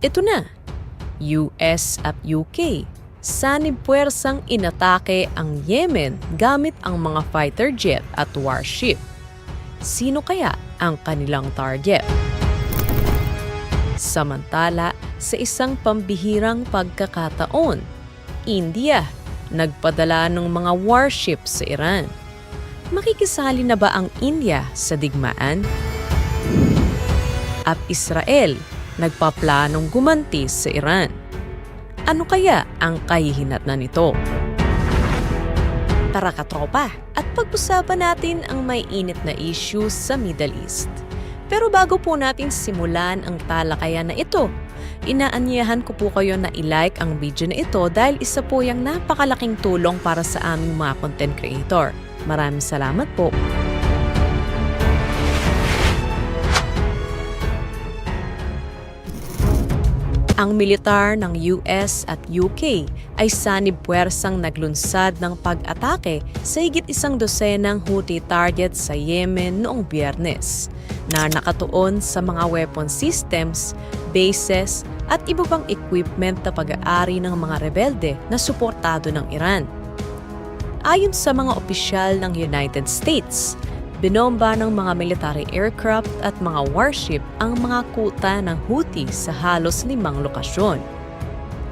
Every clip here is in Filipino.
ito na, US at UK sanib puwersang inatake ang Yemen gamit ang mga fighter jet at warship. Sino kaya ang kanilang target? Samantala, sa isang pambihirang pagkakataon, India nagpadala ng mga warship sa Iran. Makikisali na ba ang India sa digmaan? At Israel nagpaplanong gumanti sa Iran. Ano kaya ang kahihinatnan nito? Tara katropa at pag-usapan natin ang may init na issues sa Middle East. Pero bago po natin simulan ang talakayan na ito, inaanyahan ko po kayo na i-like ang video na ito dahil isa po yung napakalaking tulong para sa aming mga content creator. Maraming salamat po. Ang militar ng US at UK ay sanib puwersang naglunsad ng pag-atake sa higit isang dosenang Houthi target sa Yemen noong biyernes na nakatuon sa mga weapon systems, bases at iba pang equipment na pag-aari ng mga rebelde na suportado ng Iran. Ayon sa mga opisyal ng United States, binomba ng mga military aircraft at mga warship ang mga kuta ng Houthi sa halos limang lokasyon.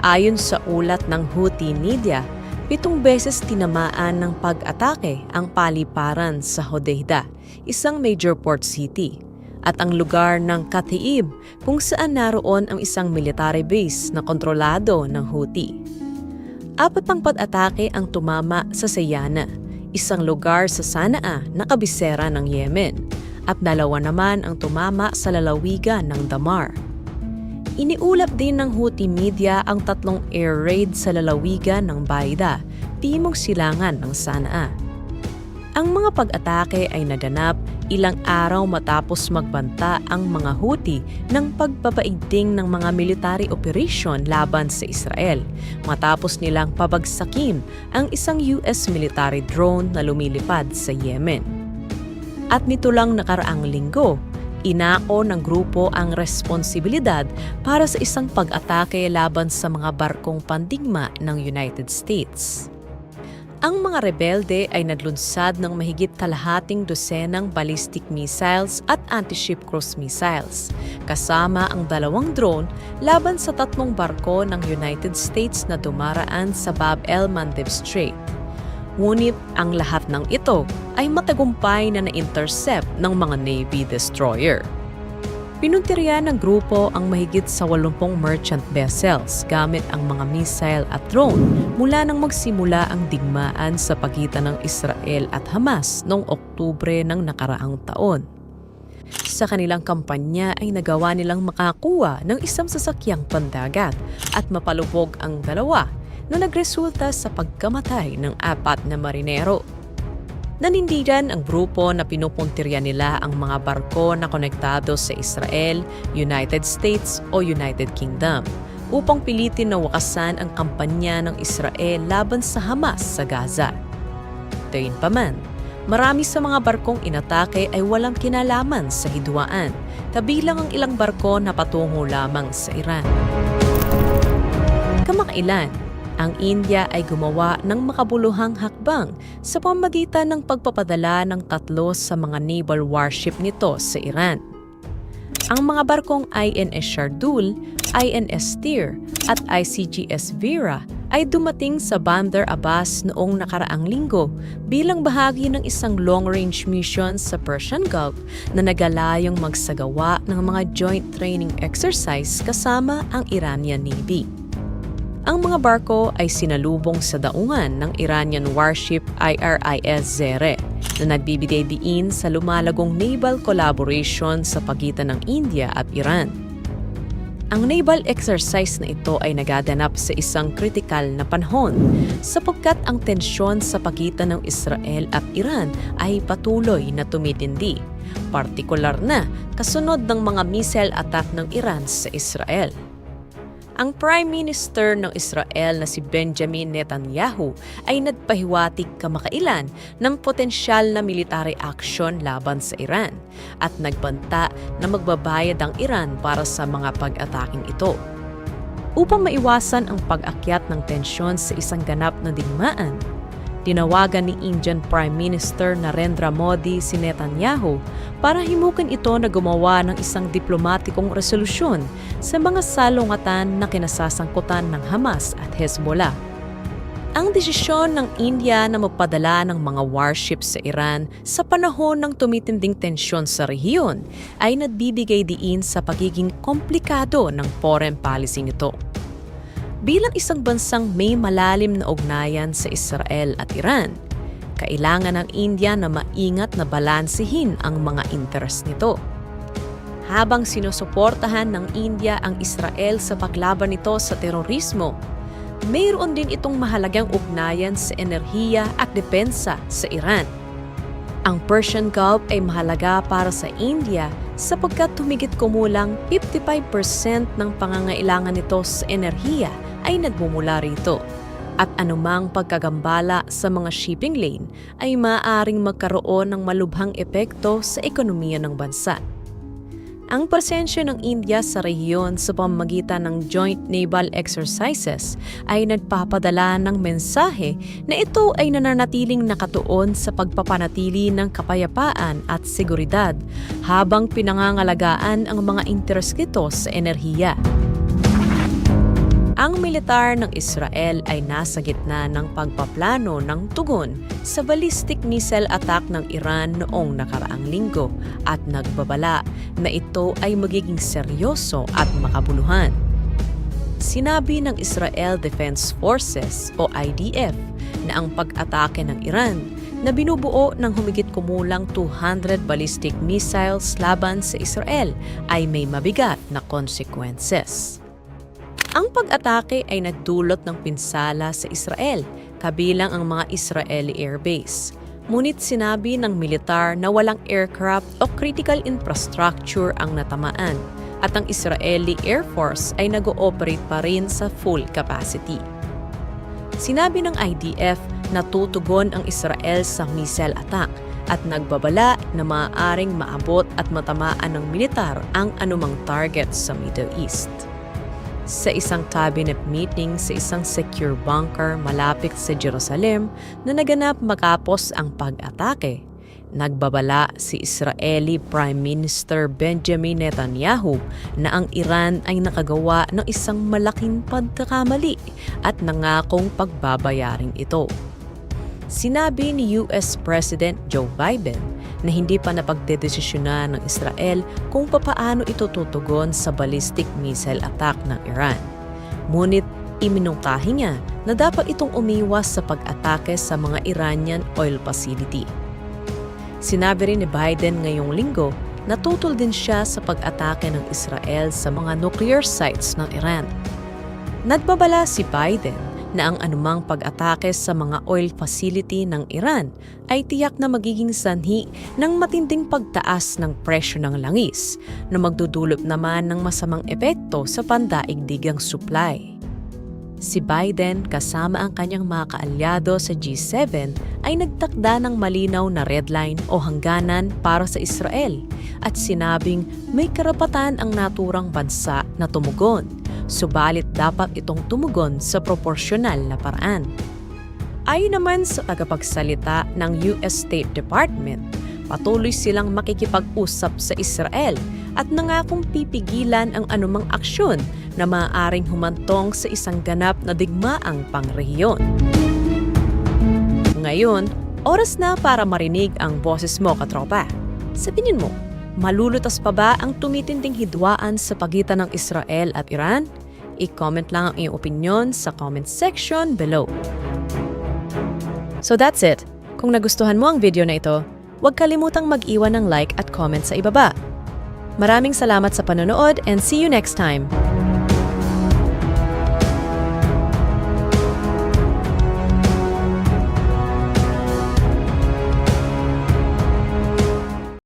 Ayon sa ulat ng Houthi media, pitong beses tinamaan ng pag-atake ang paliparan sa Hodeidah, isang major port city, at ang lugar ng Katiib kung saan naroon ang isang military base na kontrolado ng Houthi. Apat pang pag-atake ang tumama sa Sayana, isang lugar sa Sanaa na kabisera ng Yemen, at dalawa naman ang tumama sa lalawigan ng Damar. Iniulap din ng Houthi media ang tatlong air raid sa lalawigan ng Baida, timog silangan ng Sanaa. Ang mga pag-atake ay naganap ilang araw matapos magbanta ang mga Houthi ng pagpapaigting ng mga military operation laban sa Israel matapos nilang pabagsakin ang isang US military drone na lumilipad sa Yemen. At nito lang nakaraang linggo, inako ng grupo ang responsibilidad para sa isang pag-atake laban sa mga barkong pandigma ng United States. Ang mga rebelde ay naglunsad ng mahigit kalahating dosenang ballistic missiles at anti-ship cruise missiles, kasama ang dalawang drone laban sa tatlong barko ng United States na dumaraan sa Bab el-Mandeb Strait. Ngunit ang lahat ng ito ay matagumpay na na-intercept ng mga Navy destroyer. Pinuntirya ng grupo ang mahigit sa 80 merchant vessels gamit ang mga missile at drone mula nang magsimula ang digmaan sa pagitan ng Israel at Hamas noong Oktubre ng nakaraang taon. Sa kanilang kampanya ay nagawa nilang makakuha ng isang sasakyang pandagat at mapalubog ang dalawa na nagresulta sa pagkamatay ng apat na marinero. Nanindigan ang grupo na pinupuntirya nila ang mga barko na konektado sa Israel, United States o United Kingdom upang pilitin na wakasan ang kampanya ng Israel laban sa Hamas sa Gaza. Gayunpaman, marami sa mga barkong inatake ay walang kinalaman sa hidwaan, kabilang ang ilang barko na patungo lamang sa Iran. Kamakailan, ang India ay gumawa ng makabuluhang hakbang sa pamagitan ng pagpapadala ng tatlo sa mga naval warship nito sa Iran. Ang mga barkong INS Shardul, INS Tyr at ICGS Vera ay dumating sa Bandar Abbas noong nakaraang linggo bilang bahagi ng isang long-range mission sa Persian Gulf na nagalayong magsagawa ng mga joint training exercise kasama ang Iranian Navy. Ang mga barko ay sinalubong sa daungan ng Iranian warship IRIS Zere na nagbibigay diin sa lumalagong naval collaboration sa pagitan ng India at Iran. Ang naval exercise na ito ay nagaganap sa isang kritikal na panahon sapagkat ang tensyon sa pagitan ng Israel at Iran ay patuloy na tumitindi, partikular na kasunod ng mga missile attack ng Iran sa Israel ang Prime Minister ng Israel na si Benjamin Netanyahu ay nagpahiwatig kamakailan ng potensyal na military action laban sa Iran at nagbanta na magbabayad ang Iran para sa mga pag-ataking ito. upang maiwasan ang pag-akyat ng tensyon sa isang ganap na digmaan. Tinawagan ni Indian Prime Minister Narendra Modi si Netanyahu para himukin ito na gumawa ng isang diplomatikong resolusyon sa mga salungatan na kinasasangkutan ng Hamas at Hezbollah. Ang desisyon ng India na magpadala ng mga warships sa Iran sa panahon ng tumitinding tensyon sa rehiyon ay nagbibigay diin sa pagiging komplikado ng foreign policy nito. Bilang isang bansang may malalim na ugnayan sa Israel at Iran, kailangan ng India na maingat na balansihin ang mga interes nito. Habang sinusuportahan ng India ang Israel sa paglaban nito sa terorismo, mayroon din itong mahalagang ugnayan sa enerhiya at depensa sa Iran. Ang Persian Gulf ay mahalaga para sa India sapagkat tumigit kumulang 55% ng pangangailangan nito sa enerhiya ay nagmumula rito. At anumang pagkagambala sa mga shipping lane ay maaaring magkaroon ng malubhang epekto sa ekonomiya ng bansa. Ang presensya ng India sa rehiyon sa pamamagitan ng joint naval exercises ay nagpapadala ng mensahe na ito ay nananatiling nakatuon sa pagpapanatili ng kapayapaan at seguridad habang pinangangalagaan ang mga interes nito sa enerhiya. Ang militar ng Israel ay nasa gitna ng pagpaplano ng tugon sa ballistic missile attack ng Iran noong nakaraang linggo at nagbabala na ito ay magiging seryoso at makabuluhan. Sinabi ng Israel Defense Forces o IDF na ang pag-atake ng Iran na binubuo ng humigit kumulang 200 ballistic missiles laban sa Israel ay may mabigat na consequences. Ang pag-atake ay nagdulot ng pinsala sa Israel, kabilang ang mga Israeli airbase. Ngunit sinabi ng militar na walang aircraft o critical infrastructure ang natamaan at ang Israeli Air Force ay nag-ooperate pa rin sa full capacity. Sinabi ng IDF na tutugon ang Israel sa missile attack at nagbabala na maaaring maabot at matamaan ng militar ang anumang target sa Middle East sa isang cabinet meeting sa isang secure bunker malapit sa Jerusalem na naganap makapos ang pag-atake. Nagbabala si Israeli Prime Minister Benjamin Netanyahu na ang Iran ay nakagawa ng isang malaking pagkakamali at nangakong pagbabayaring ito. Sinabi ni US President Joe Biden na hindi pa napagdedesisyonan ng Israel kung papaano ito tutugon sa ballistic missile attack ng Iran. Ngunit iminungkahi niya na dapat itong umiwas sa pag-atake sa mga Iranian oil facility. Sinabi rin ni Biden ngayong linggo na tutol din siya sa pag-atake ng Israel sa mga nuclear sites ng Iran. Nagbabala si Biden na ang anumang pag-atake sa mga oil facility ng Iran ay tiyak na magiging sanhi ng matinding pagtaas ng presyo ng langis na magdudulot naman ng masamang epekto sa pandaigdigang supply. Si Biden kasama ang kanyang mga kaalyado sa G7 ay nagtakda ng malinaw na red line o hangganan para sa Israel at sinabing may karapatan ang naturang bansa na tumugon subalit dapat itong tumugon sa proporsyonal na paraan. Ayon naman sa tagapagsalita ng US State Department, patuloy silang makikipag-usap sa Israel at nangakong pipigilan ang anumang aksyon na maaaring humantong sa isang ganap na digmaang pangrehiyon. Ngayon, oras na para marinig ang boses mo, katropa. Sabihin mo, malulutas pa ba ang tumitinding hidwaan sa pagitan ng Israel at Iran? I-comment lang ang iyong opinion sa comment section below. So that's it. Kung nagustuhan mo ang video na ito, huwag kalimutang mag-iwan ng like at comment sa ibaba. Maraming salamat sa panonood and see you next time!